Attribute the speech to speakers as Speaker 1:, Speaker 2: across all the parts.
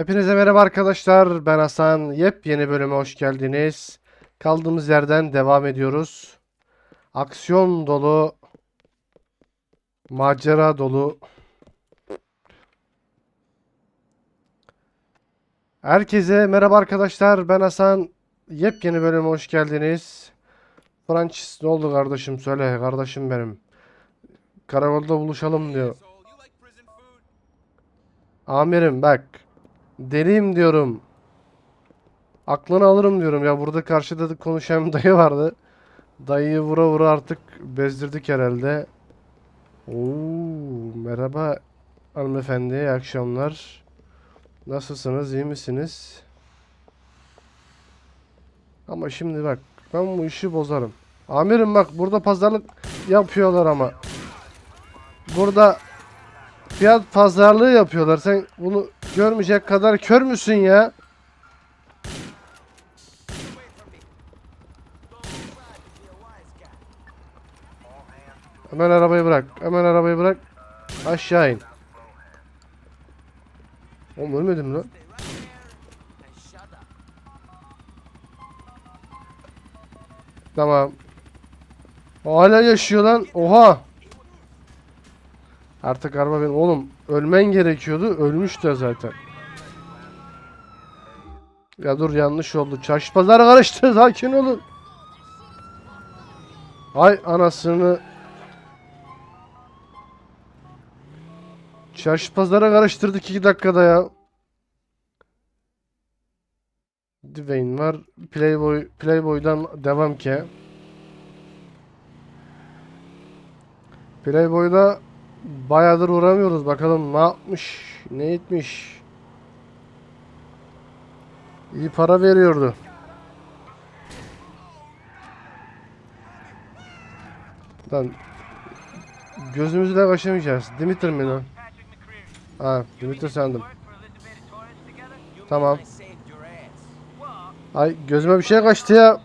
Speaker 1: Hepinize merhaba arkadaşlar. Ben Hasan. Yepyeni bölüme hoş geldiniz. Kaldığımız yerden devam ediyoruz. Aksiyon dolu, macera dolu. Herkese merhaba arkadaşlar. Ben Hasan. Yepyeni bölüme hoş geldiniz. Francis ne oldu kardeşim söyle kardeşim benim. Karakolda buluşalım diyor. Amirim bak. Deliyim diyorum. Aklını alırım diyorum ya. Burada karşıda da konuşan dayı vardı. Dayıyı vura vura artık bezdirdik herhalde. Oo, merhaba hanımefendi. iyi akşamlar. Nasılsınız? iyi misiniz? Ama şimdi bak ben bu işi bozarım. Amirim bak burada pazarlık yapıyorlar ama. Burada fiyat pazarlığı yapıyorlar. Sen bunu görmeyecek kadar kör müsün ya? Hemen arabayı bırak. Hemen arabayı bırak. Aşağı in. Oğlum ölmedim lan. Tamam. Hala yaşıyor lan. Oha. Artık araba benim. Oğlum ölmen gerekiyordu. Ölmüş de zaten. Ya dur yanlış oldu. Çarşı pazar karıştı. Sakin olun. Ay anasını. Çarşı pazara karıştırdık 2 dakikada ya. Dwayne var. Playboy Playboy'dan devam ki. Playboy'da bayağıdır uğramıyoruz. Bakalım ne yapmış, ne etmiş. İyi para veriyordu. Lan gözümüzü de kaçamayacağız. Dimitri mi lan? Ha, Dimitri sandım. Tamam. Ay gözüme bir şey kaçtı ya.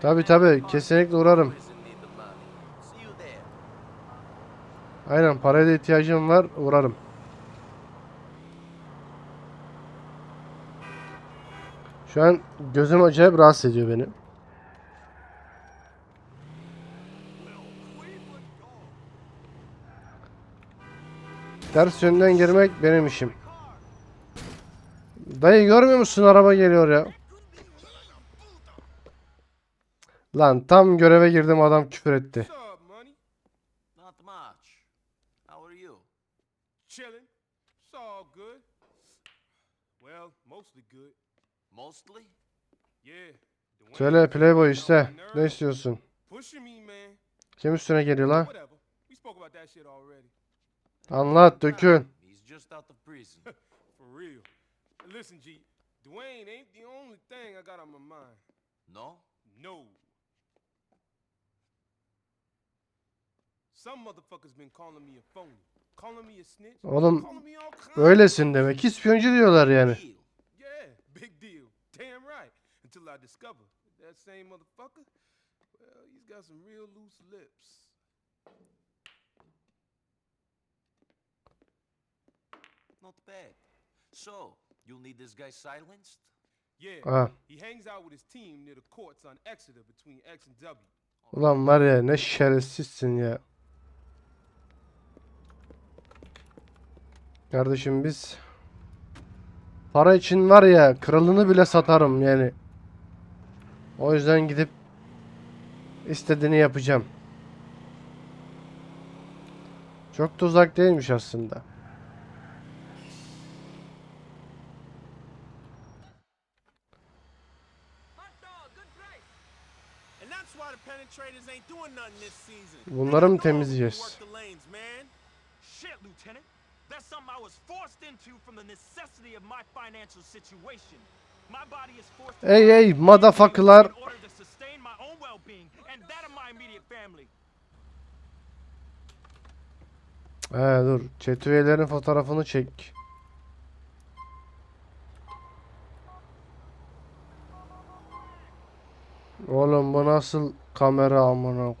Speaker 1: Tabi tabi kesinlikle uğrarım. Aynen paraya da ihtiyacım var uğrarım. Şu an gözüm acayip rahatsız ediyor beni. Ters yönden girmek benim işim. Dayı görmüyor musun araba geliyor ya. Lan tam göreve girdim adam küfür etti.
Speaker 2: Chilling. It's all good. Well, mostly good.
Speaker 3: Mostly?
Speaker 2: Yeah. Dwayne
Speaker 1: Söyle Playboy işte. Ne istiyorsun? Kim üstüne geliyor lan? Anlat dökün.
Speaker 2: Listen, G. Dwayne ain't the only thing I got on my mind.
Speaker 3: no?
Speaker 2: No. Some motherfuckers been calling me a phony. Calling me a snitch.
Speaker 1: Oğlum öylesin demek. İspiyoncu diyorlar yani.
Speaker 3: Deal.
Speaker 2: Yeah, big deal. Damn right. Until I discover that same motherfucker, well, he's got some real loose lips.
Speaker 3: Not bad. So, you need this guy silenced?
Speaker 2: Yeah,
Speaker 1: Aha.
Speaker 2: he hangs out with his team near the courts on Exeter between X and W.
Speaker 1: Ulan var ya ne şerefsizsin ya. Kardeşim biz para için var ya kralını bile satarım yani. O yüzden gidip istediğini yapacağım. Çok da uzak değilmiş aslında. Bunları mı temizleyeceğiz?
Speaker 4: That's something I was forced into from the necessity of my financial situation. My body is forced
Speaker 1: Ey ey
Speaker 4: in
Speaker 1: motherfuckerlar.
Speaker 4: order to sustain my own well-being and that of my immediate family.
Speaker 1: He dur. Chat üyelerin fotoğrafını çek. Oğlum bu nasıl kamera amına? Söyle.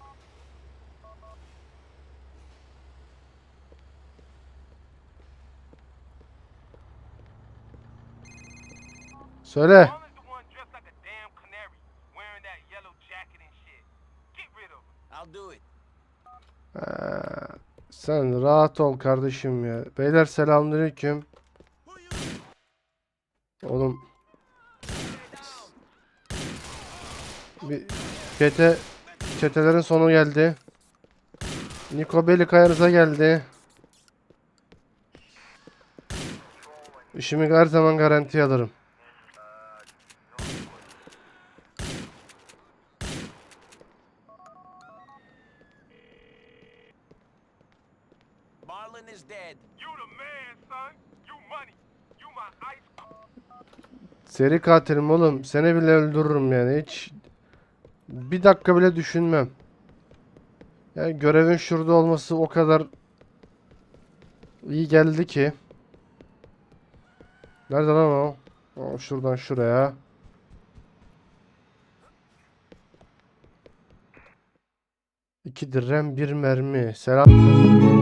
Speaker 2: Paul is the one dressed like a damn canary, wearing that yellow jacket and shit. Get rid of him.
Speaker 3: I'll do it.
Speaker 1: Ee, sen rahat ol kardeşim ya. Beyler selamünaleyküm. Oğlum. Bir çete çetelerin sonu geldi. Niko Bellic ayarıza geldi. İşimi her zaman garantiye alırım.
Speaker 3: Marlon is dead.
Speaker 2: You the man, son. You money. You my ice.
Speaker 1: Seri katilim oğlum. Seni bile öldürürüm yani. Hiç bir dakika bile düşünmem. Yani görevin şurada olması o kadar iyi geldi ki. Nerede lan o? O şuradan şuraya. İki dirhem bir mermi. Selam.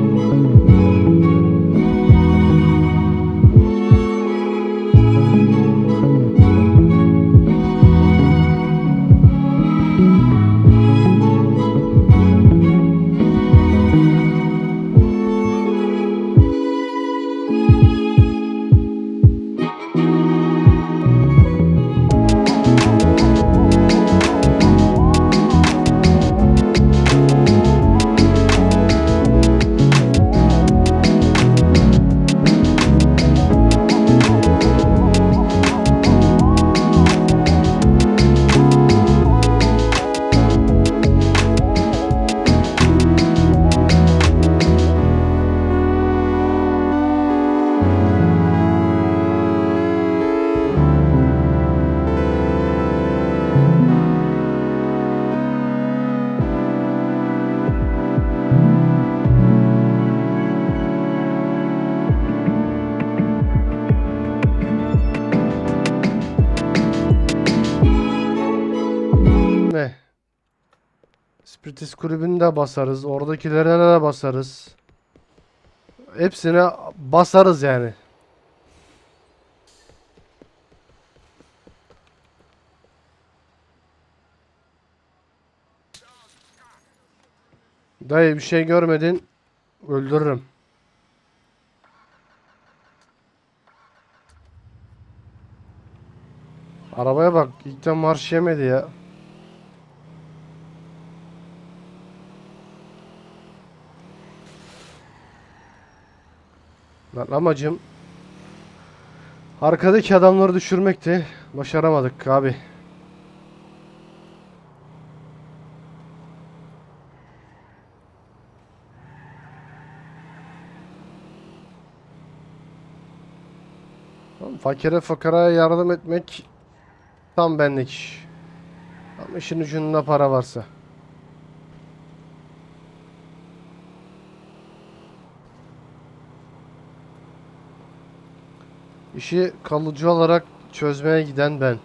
Speaker 1: Spiritus kulübünü de basarız. Oradakilerine de basarız. Hepsine basarız yani. Dayı bir şey görmedin. Öldürürüm. Arabaya bak. İlkten marş yemedi ya. Lan amacım arkadaki adamları düşürmekti. Başaramadık abi. Fakire fakaraya yardım etmek tam benlik. Ama işin ucunda para varsa. İşi kalıcı olarak çözmeye giden ben.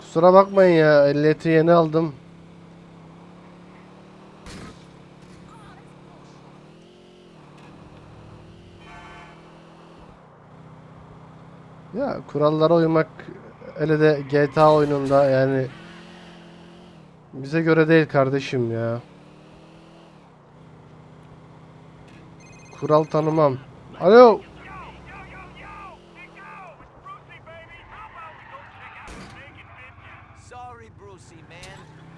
Speaker 1: Kusura bakmayın ya, ehliyeti yeni aldım. Ya kurallara uymak hele de GTA oyununda yani bize göre değil kardeşim ya. Kural tanımam. Alo.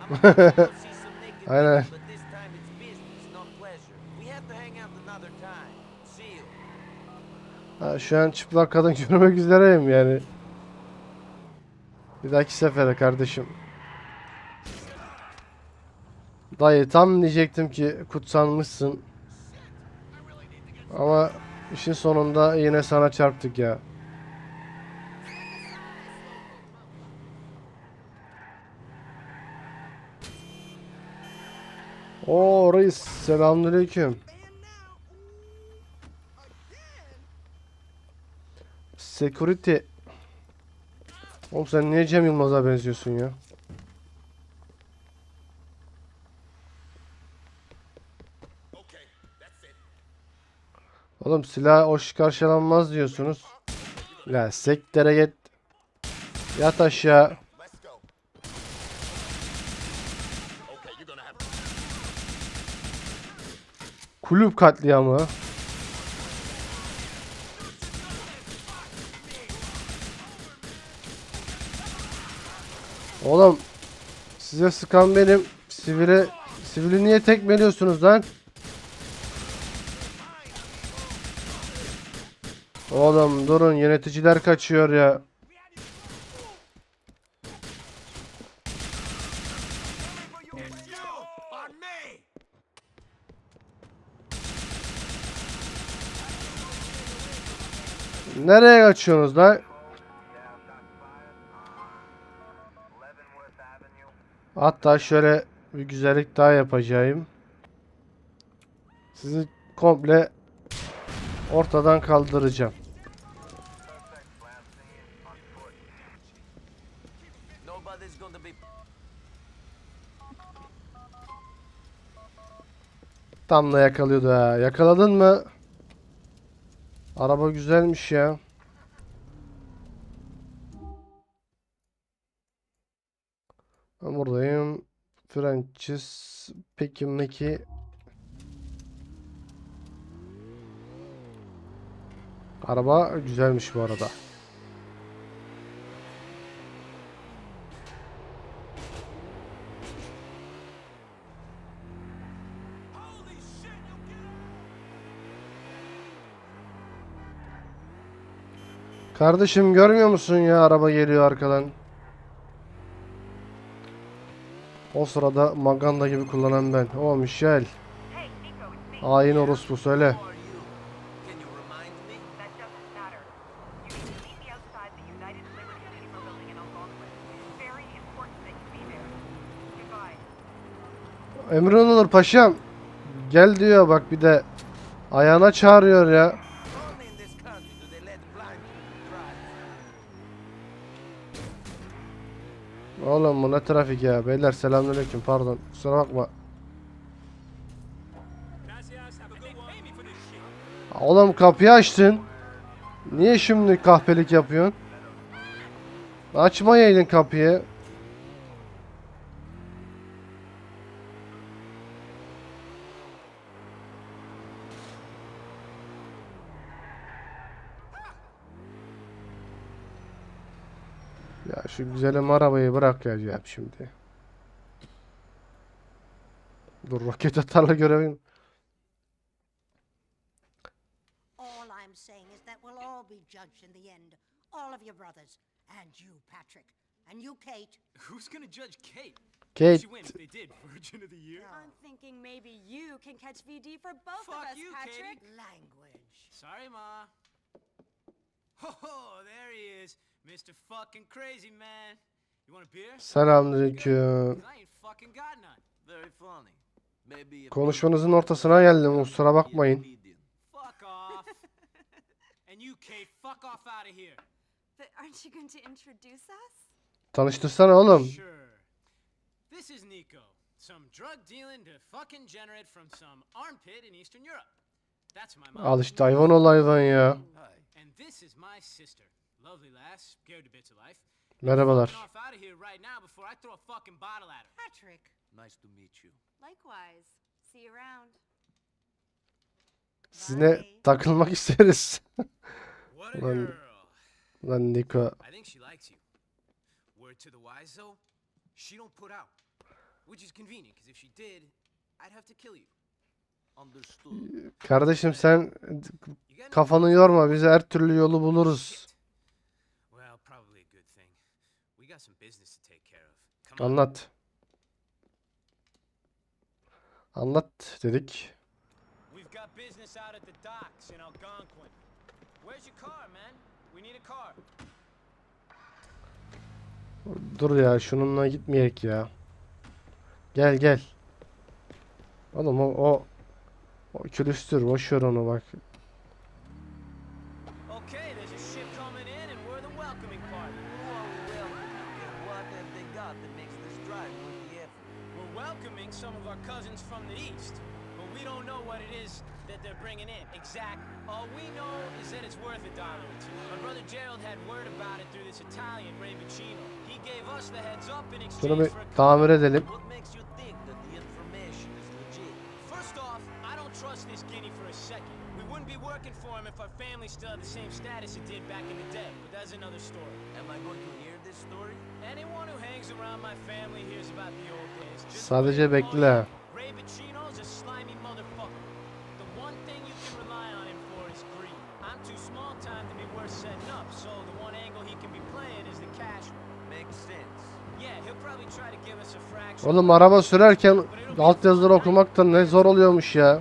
Speaker 1: Aynen. Ha, şu an çıplak kadın görmek üzereyim yani. Bir dahaki sefere kardeşim. Dayı tam diyecektim ki kutsanmışsın. Ama İşin sonunda yine sana çarptık ya. Oo reis selamünaleyküm. Security. Oğlum sen niye Cem Yılmaz'a benziyorsun ya? Oğlum silah hoş karşılanmaz diyorsunuz. La sektere git. Yat aşağı. Kulüp katliamı. Oğlum size sıkan benim. Sivile sivili niye tekmeliyorsunuz lan? Oğlum durun yöneticiler kaçıyor ya. Nereye kaçıyorsunuz lan? Hatta şöyle bir güzellik daha yapacağım. Sizi komple ortadan kaldıracağım. Tam da yakalıyordu ha. Yakaladın mı? Araba güzelmiş ya. Francis Peki Meki Araba güzelmiş bu arada. Kardeşim görmüyor musun ya araba geliyor arkadan. O sırada maganda gibi kullanan ben. O Michel. Hain orospu söyle. Emrin olur paşam. Gel diyor bak bir de. Ayağına çağırıyor ya.
Speaker 3: Only in this country do they let blind people drive.
Speaker 1: Oğlum bu ne trafik ya. Beyler selamünaleyküm pardon. Kusura bakma. Oğlum kapıyı açtın. Niye şimdi kahpelik yapıyorsun? Açmayaydın kapıyı. Ya şu güzelim arabayı bırak ya Cem şimdi. Dur roket atarla görevim.
Speaker 5: All I'm saying is that we'll all be judged in the end. All of your brothers. And you, Patrick. And you, Kate.
Speaker 6: Who's gonna judge Kate?
Speaker 1: Kate
Speaker 6: She win if they did Virgin of the Year.
Speaker 7: I'm thinking maybe you can catch VD for both
Speaker 6: Fuck
Speaker 7: of us,
Speaker 6: you,
Speaker 7: Patrick.
Speaker 6: Katie.
Speaker 5: Language.
Speaker 6: Sorry, Ma. Oh, there he is, Mr. Fucking Crazy Man. You want a beer?
Speaker 1: selamünaleyküm.
Speaker 6: 'Cause I ain't fucking got none.
Speaker 3: Very funny. Maybe a
Speaker 1: Konuşmanızın ortasına geldim kusura bakmayın.
Speaker 3: comedian.
Speaker 6: Fuck off. and you, Kate, fuck off out of here.
Speaker 7: But aren't you going to introduce us?
Speaker 1: Tanıştırsana oğlum.
Speaker 6: Sure. This is Nico, some drug dealing to fucking generate from some armpit in Eastern Europe. That's my mom.
Speaker 1: Al işte hayvan ol hayvan ya.
Speaker 3: Hi.
Speaker 6: And this is my sister. Lovely lass, scared to bits of life.
Speaker 1: Merhabalar.
Speaker 6: Fucking off out of here right now before I throw a fucking bottle at her.
Speaker 5: Patrick.
Speaker 3: Nice to meet you.
Speaker 7: Likewise. See you around.
Speaker 1: Sizinle takılmak isteriz. Lan-. Lan Niko.
Speaker 6: I think she likes you. Word to the wise though, she don't put out. Which is convenient, because if she did, I'd have to kill you.
Speaker 1: Kardeşim sen kafanı yorma biz her türlü yolu buluruz. Anlat. Anlat dedik. Dur ya şununla gitmeyek ya. Gel gel. Oğlum o o, o külüstür boş ver onu bak.
Speaker 6: Okay, there's a ship coming in, and we're the welcoming party.
Speaker 3: Who are we welcoming and what have they got that makes this drive worth the effort?
Speaker 6: We're welcoming some of our cousins from the east, but we don't know what it is that they're bringing in. Exact. All we know is that it's worth a dollar or two. My brother Gerald had word about it through this Italian, Ray Vicino. He gave us the heads up in
Speaker 1: Şunu bir tamir edelim.
Speaker 6: Working for him if our family still had the same status it did back in the day, but that's another story.
Speaker 3: Am I going to hear this story?
Speaker 6: Anyone who hangs around my family hears about the old days. Just
Speaker 1: Sadece bekle.
Speaker 6: Ray Bacino's a slimy motherfucker. The one thing you can rely on him for is greed. I'm too small time to be worth setting up, so the one angle he can be playing is the cash.
Speaker 3: Makes sense.
Speaker 6: Yeah, he'll probably try to give us a fraction.
Speaker 1: Oğlum araba sürerken altyazıları okumak da ne zor oluyormuş ya.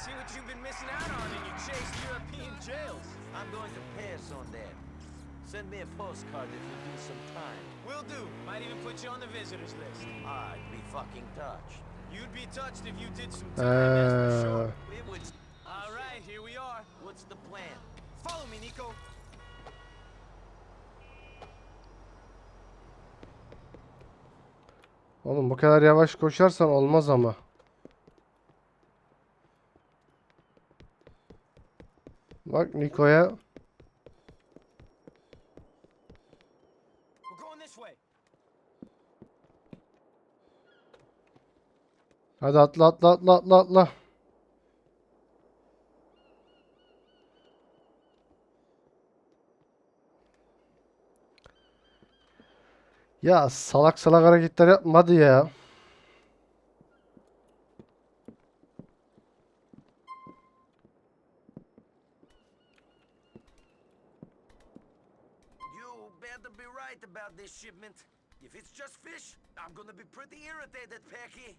Speaker 3: You.
Speaker 6: See what you've been missing out on in your chased European jails.
Speaker 3: I'm going to pass on that. Send me a postcard if you do some time.
Speaker 6: Will do. Might even put you on the visitors list.
Speaker 3: I'd be fucking touched.
Speaker 6: You'd be touched if you did some time, that's for sure.
Speaker 3: It would.
Speaker 6: All right, here we are.
Speaker 3: What's the plan?
Speaker 6: Follow me, Nico.
Speaker 1: oğlum bu kadar yavaş koşarsan olmaz ama. Bak Niko'ya hadi atla atla atla atla atla. Ya salak salak hareketler yapma hadi ya.
Speaker 3: You better be right about this shipment. If it's just fish, I'm gonna be pretty irritated, Pecky.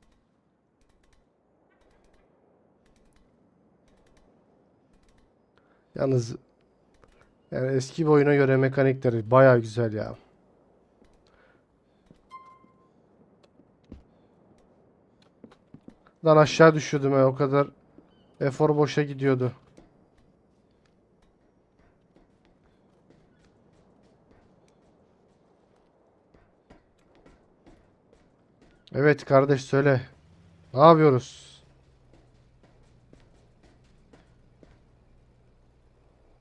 Speaker 1: Yalnız yani eski bir oyuna göre mekanikleri baya güzel ya. Lan aşağı düşüyordum ya o kadar efor boşa gidiyordu. Evet kardeş söyle. Ne yapıyoruz?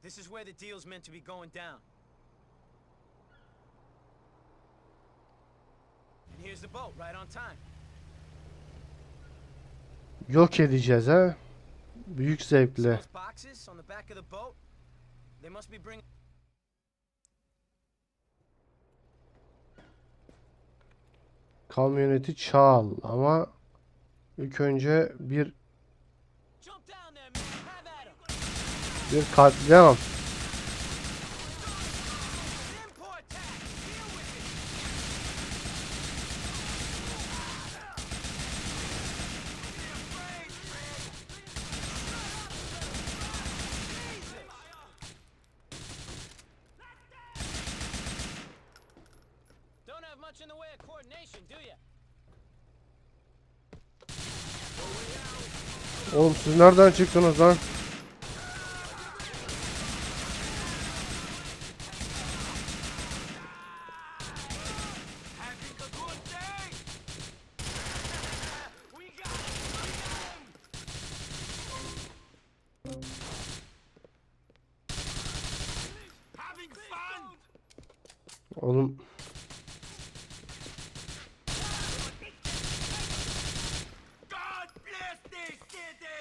Speaker 6: This is where the deal's meant to be going down. And here's the boat, right on time.
Speaker 1: Yok edeceğiz ha. Büyük zevkle.
Speaker 6: those boxes on the back of the boat? They must be bringing.
Speaker 1: Kamyoneti çal ama ilk önce bir bir katliam. Nereden çıktınız lan?
Speaker 6: Having a good day. We got Having fun.
Speaker 1: Oğlum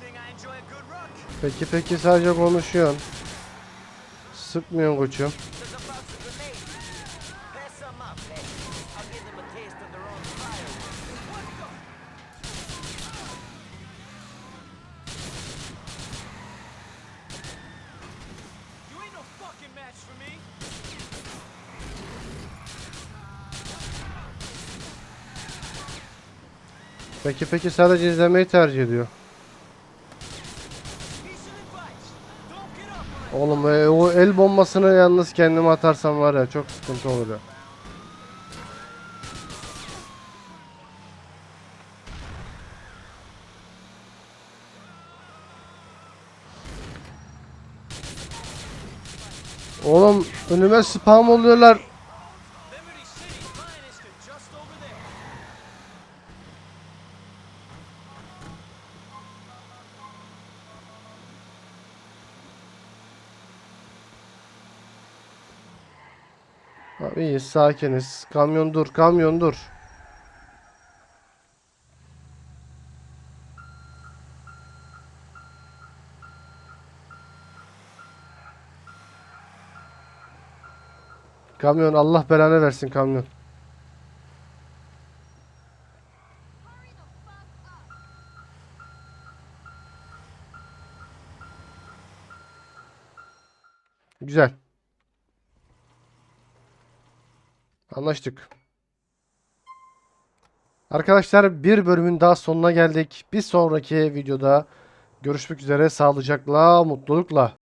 Speaker 6: thing I enjoy a good ruck.
Speaker 1: Peki peki sadece konuşuyorsun. Sıkmıyorsun koçum.
Speaker 3: There's a box of grenades. Pass some up, hey. I'll give them a taste of their own fireworks.
Speaker 6: You ain't no fucking match for me.
Speaker 1: Peki peki sadece izlemeyi tercih ediyor. Oğlum e, o el bombasını yalnız kendime atarsam var ya çok sıkıntı olur ya. Oğlum önüme spam oluyorlar.
Speaker 6: Liberty City's finest are just over there.
Speaker 1: Abi iyiyiz sakiniz. Kamyon dur kamyon dur. Kamyon Allah belanı versin kamyon. Güzel. Anlaştık. Arkadaşlar bir bölümün daha sonuna geldik. Bir sonraki videoda görüşmek üzere sağlıcakla, mutlulukla.